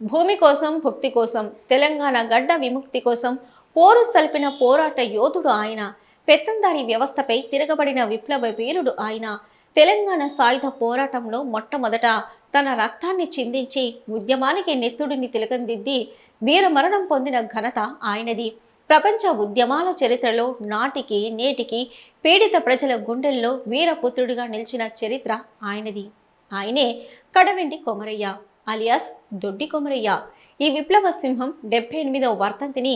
భూమి కోసం భుక్తి కోసం తెలంగాణ గడ్డ విముక్తి కోసం పోరు సల్పిన పోరాట యోధుడు ఆయన పెత్తందారి వ్యవస్థపై తిరగబడిన విప్లవ వీరుడు ఆయన. తెలంగాణ సాయుధ పోరాటంలో మొట్టమొదట తన రక్తాన్ని చిందించి ఉద్యమానికి నెత్తుడిని తిలకందిద్ది వీరమరణం పొందిన ఘనత ఆయనది. ప్రపంచ ఉద్యమాల చరిత్రలో నాటికి నేటికి పీడిత ప్రజల గుండెల్లో వీరపుత్రుడిగా నిలిచిన చరిత్ర ఆయనది. ఆయనే కడవెండి కొమరయ్య. అలియాస్ దొడ్డి కొమరయ్య. ఈ విప్లవ సింహం డెబ్బై ఎనిమిదవ వర్ధంతిని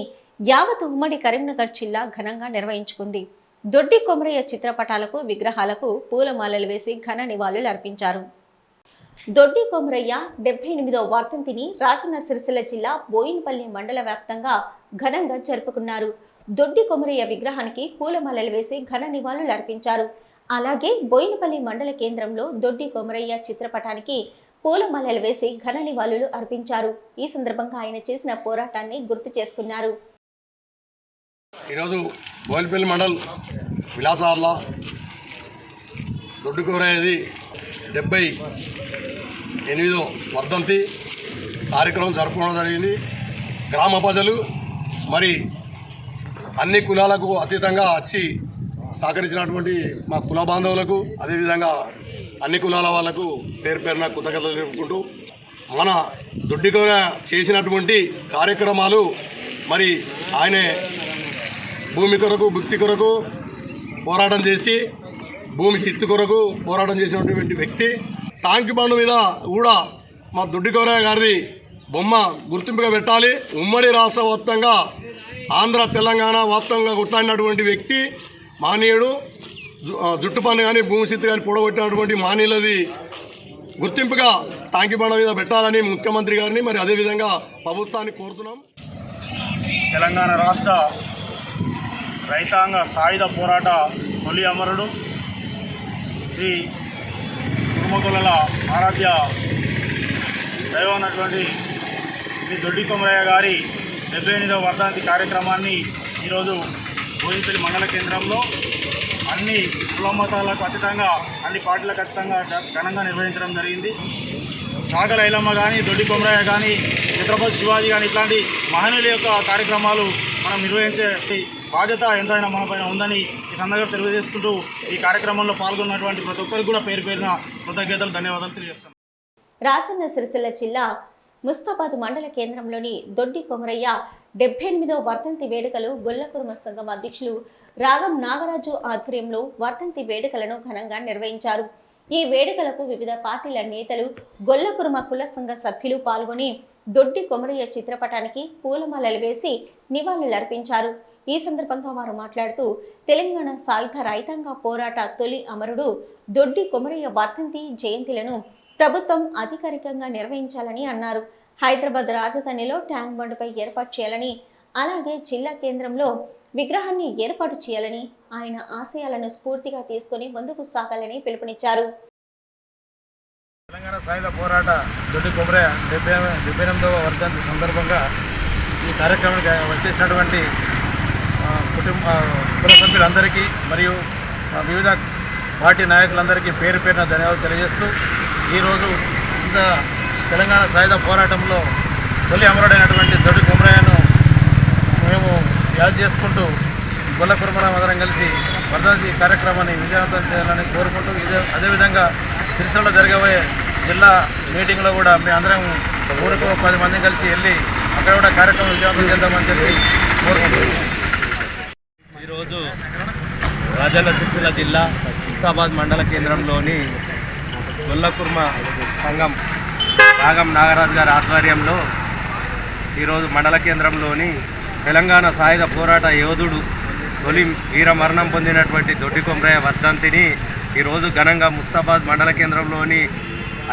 యావత్ ఉమ్మడి కరీంనగర్ జిల్లా ఘనంగా నిర్వహించుకుంది. దొడ్డి కొమరయ్య చిత్రపటాలకు విగ్రహాలకు పూలమాలలు వేసి ఘన నివాళులు అర్పించారు. దొడ్డి కొమరయ్య డెబ్బై ఎనిమిదవ వర్ధంతిని రాజన్న సిరిసిల్ల జిల్లా బోయినపల్లి మండల వ్యాప్తంగా ఘనంగా జరుపుకున్నారు. దొడ్డి కొమరయ్య విగ్రహానికి పూలమాలలు వేసి ఘన నివాళులు అర్పించారు. అలాగే బోయినపల్లి మండల కేంద్రంలో దొడ్డి కొమరయ్య చిత్రపటానికి పూలమాలలు వేసి ఘన నివాళులు అర్పించారు. ఈ సందర్భంగా ఆయన చేసిన పోరాటాన్ని గుర్తు చేసుకున్నారు. ఈరోజు బోయినపల్లి మండల్ విలాసార్ల దొడ్డుకూరయ్యది డెబ్బై ఎనిమిదో వర్ధంతి కార్యక్రమం జరుపుకోవడం జరిగింది. గ్రామ ప్రజలు మరి అన్ని కులాలకు అతీతంగా వచ్చి సహకరించినటువంటి మా కుల బాంధవులకు అదేవిధంగా అన్ని కులాల వాళ్ళకు పేరు పేరున కృతజ్ఞతలు తెలుపుకుంటూ మన దొడ్డికూర చేసినటువంటి కార్యక్రమాలు మరి ఆయనే భూమి కొరకు భక్తి కొరకు పోరాటం చేసి భూమి సిత్తు కొరకు పోరాటం చేసినటువంటి వ్యక్తి. టాంక్ బండ్ మీద కూడా మా దుడ్డికోరయ్య గారిది బొమ్మ గుర్తింపుగా పెట్టాలి. ఉమ్మడి రాష్ట్ర వ్యాప్తంగా ఆంధ్ర తెలంగాణ వ్యాప్తంగా కొట్లాడినటువంటి వ్యక్తి మానీయుడు జు- జుట్టు కానీ భూమి సిత్తు కానీ పూడగొట్టినటువంటి మానీయులది గుర్తింపుగా టాంకి బండ మీద పెట్టాలని ముఖ్యమంత్రి గారిని మరి అదేవిధంగా ప్రభుత్వాన్ని కోరుతున్నాం. తెలంగాణ రాష్ట్ర రైతాంగ సాయుధ పోరాట తొలి అమరుడు శ్రీ కుర్మకులల ఆరాధ్య దైవం ఉన్నటువంటి శ్రీ దొడ్డి కొమరయ్య గారి డెబ్బై ఎనిమిదవ వర్ధంతి కార్యక్రమాన్ని ఈరోజు భోజనపల్లి మండల కేంద్రంలో అన్ని కుల మతాలకు అతీతంగా అన్ని పార్టీలకు అతీతంగా ఘనంగా నిర్వహించడం జరిగింది. సాగర్ ఐలమ్మ కానీ దొడ్డి కొమరయ్య కానీ ఛత్రపతి శివాజీ కానీ ఇట్లాంటి మహనీయుల యొక్క కార్యక్రమాలు మనం నిర్వహించే బాధ్యత ఎంతైనా మన పైన ఉందని ఈ సందర్భంగా తెలియజేసుకుంటూ ఈ కార్యక్రమంలో పాల్గొన్నటువంటి ప్రతి ఒక్కరికి కూడా పేరు పేరున కృతజ్ఞతలు ధన్యవాదాలు తెలియజేస్తాను రాజన్న సిరిసిల్ల జిల్లా ముస్తాబాద్ మండల కేంద్రంలోని దొడ్డి కొమరయ్య డెబ్బై ఎనిమిదవ వర్ధంతి వేడుకలు గొల్లకుర్మ సంఘం అధ్యక్షులు రాగం నాగరాజు ఆధ్వర్యంలో వర్ధంతి వేడుకలను ఘనంగా నిర్వహించారు. ఈ వేడుకలకు వివిధ పార్టీల నేతలు గొల్లకుర్మ కుల సంఘ సభ్యులు పాల్గొని దొడ్డి కొమరయ్య చిత్రపటానికి పూలమాలలు వేసి నివాళులర్పించారు ఈ సందర్భంగా వారు మాట్లాడుతూ తెలంగాణ సాయుధ రైతాంగ పోరాట తొలి అమరుడు దొడ్డి కొమరయ్య వర్ధంతి జయంతిలను ప్రభుత్వం అధికారికంగా నిర్వహించాలని అన్నారు. హైదరాబాద్ రాజధానిలో ట్యాంక్ బండ్పై ఏర్పాటు చేయాలని అలాగే జిల్లా కేంద్రంలో విగ్రహాన్ని ఏర్పాటు చేయాలని ఆయన ఆశయాలను స్ఫూర్తిగా తీసుకుని ముందుకు సాగాలని పిలుపునిచ్చారు. తెలంగాణ సాయుధ పోరాట దొడ్డి కొమరే డెబ్బై డెబ్బై ఎనిమిదవ వర్ధంతి సందర్భంగా ఈ కార్యక్రమానికి వచ్చేసినటువంటి కుటుంబ కుల సభ్యులందరికీ మరియు వివిధ పార్టీ నాయకులందరికీ పేరు పేరున ధన్యవాదాలు తెలియజేస్తూ ఈరోజు ఇంత తెలంగాణ సాయుధ పోరాటంలో తొలి అమరుడైనటువంటి దొడ్డి కుమరయ్యను మేము యాద్ చేసుకుంటూ గొల్ల కుటుంబం అందరం కలిసి వర్ధంతి కార్యక్రమాన్ని విజయవంతం చేయాలని కోరుకుంటూ ఇదే అదేవిధంగా సిరిసిల్ల జరగబోయే జిల్లా మీటింగ్లో కూడా మేము అందరం ఊరికి పది మంది కలిసి వెళ్ళి అక్కడ కూడా కార్యక్రమం విజయవంతం చేద్దామని చెప్పి కోరుకుంటున్నాం. ఈరోజు రాజన్న సిరిసిల్ల జిల్లా ముస్తాబాద్ మండల కేంద్రంలోని గొల్లకుర్మ సంఘం నాగం నాగరాజు గారి ఆధ్వర్యంలో ఈరోజు మండల కేంద్రంలోని తెలంగాణ సాయుధ పోరాట యోధుడు తొలి వీర మరణం పొందినటువంటి దొడ్డి కొమరయ్య వర్ధంతిని ఈరోజు ఘనంగా ముస్తాబాద్ మండల కేంద్రంలోని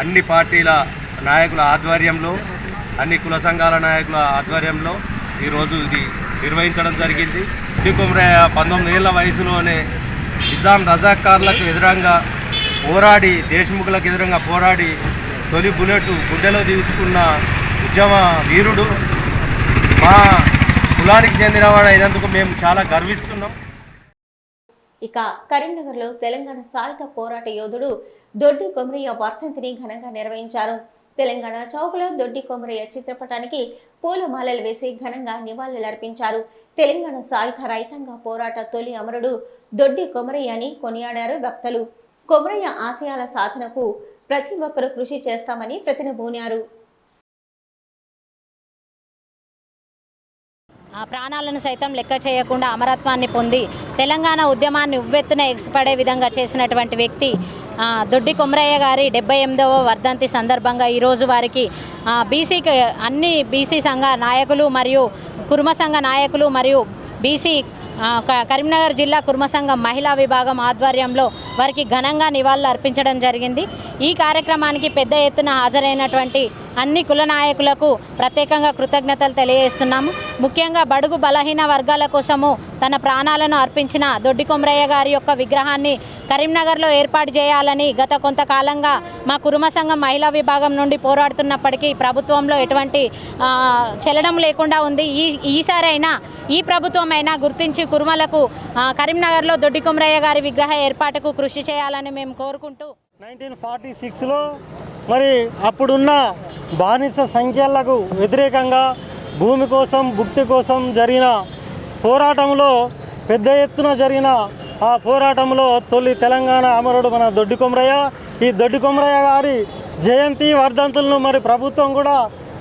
అన్ని పార్టీల నాయకుల ఆధ్వర్యంలో అన్ని కుల సంఘాల నాయకుల ఆధ్వర్యంలో ఈరోజు ఇది నిర్వహించడం జరిగింది. దొడ్డి కొమరయ్య పంతొమ్మిది ఏళ్ళ వయసులోనే నిజాం రజాకార్లకు ఎదురంగా పోరాడి దేశముఖులకు ఎదురంగా పోరాడి తొలి బుల్లెట్ గుడ్డలో దిగుచుకున్న ఉద్యమ వీరుడు. మా కులానికి చెందినవాడు అయినందుకు మేము చాలా గర్విస్తున్నాం. ఇక కరీంనగర్లో తెలంగాణ సాయుధ పోరాట యోధుడు దొడ్డి కొమరయ్య వర్ధంతిని ఘనంగా నిర్వహించారు. తెలంగాణ చౌక్లో దొడ్డి కొమరయ్య చిత్రపటానికి పూలమాలలు వేసి ఘనంగా నివాళులర్పించారు తెలంగాణ సాయుధ రైతాంగ పోరాట తొలి అమరుడు దొడ్డి కొమరయ్య అని కొనియాడారు వక్తలు కొమరయ్య ఆశయాల సాధనకు ప్రతి ఒక్కరూ కృషి చేస్తామని ప్రతినబూనారు ఆ ప్రాణాలను సైతం లెక్క చేయకుండా అమరత్వాన్ని పొంది తెలంగాణ ఉద్యమాన్ని ఉవ్వెత్తున ఎగిసిపడే విధంగా చేసినటువంటి వ్యక్తి దొడ్డి కొమరయ్య గారి డెబ్బై ఎనిమిదవ వర్ధంతి సందర్భంగా ఈరోజు వారికి బీసీకి అన్ని బీసీ సంఘ నాయకులు మరియు కుర్మ సంఘ నాయకులు మరియు బీసీ కరీంనగర్ జిల్లా కుర్మ సంఘం మహిళా విభాగం ఆధ్వర్యంలో వారికి ఘనంగా నివాళులు అర్పించడం జరిగింది. ఈ కార్యక్రమానికి పెద్ద ఎత్తున హాజరైనటువంటి అన్ని కుల నాయకులకు ప్రత్యేకంగా కృతజ్ఞతలు తెలియజేస్తున్నాము. ముఖ్యంగా బడుగు బలహీన వర్గాల కోసము తన ప్రాణాలను అర్పించిన దొడ్డి కొమరయ్య గారి యొక్క విగ్రహాన్ని కరీంనగర్లో ఏర్పాటు చేయాలని గత కొంతకాలంగా మా కురుమ సంఘం మహిళా విభాగం నుండి పోరాడుతున్నప్పటికీ ప్రభుత్వంలో ఎటువంటి చెల్లడం చలనం లేకుండా ఉంది. ఈ ఈసారైనా ఈ ప్రభుత్వం అయినా గుర్తించి కురుమలకు కరీంనగర్లో దొడ్డి కొమరయ్య గారి విగ్రహ ఏర్పాటుకు కృషి కృషి చేయాలని మేము కోరుకుంటూ నైన్టీన్ ఫార్టీ సిక్స్లో మరి అప్పుడున్న బానిస సంఖ్యలకు వ్యతిరేకంగా భూమి కోసం భుక్తి కోసం జరిగిన పోరాటంలో పెద్ద ఎత్తున జరిగిన ఆ పోరాటంలో తొలి తెలంగాణ అమరుడు మన దొడ్డి కొమరయ్య. ఈ దొడ్డి కొమరయ్య గారి జయంతి వర్ధంతులను మరి ప్రభుత్వం కూడా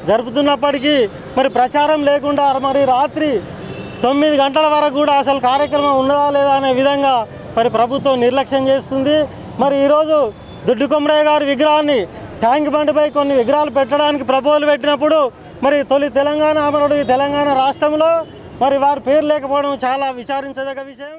జరుపుతున్నప్పటికీ మరి ప్రచారం లేకుండా మరి రాత్రి తొమ్మిది గంటల వరకు కూడా అసలు కార్యక్రమం ఉన్నదా లేదా అనే విధంగా మరి ప్రభుత్వం నిర్లక్ష్యం చేస్తుంది. మరి ఈరోజు దొడ్డు కొమరయ్య గారి విగ్రహాన్ని ట్యాంక్ బండిపై కొన్ని విగ్రహాలు పెట్టడానికి ప్రభువులు పెట్టినప్పుడు మరి తొలి తెలంగాణ అమరుడు ఈ తెలంగాణ రాష్ట్రంలో మరి వారి పేరు లేకపోవడం చాలా విచారించదగ్గ విషయం.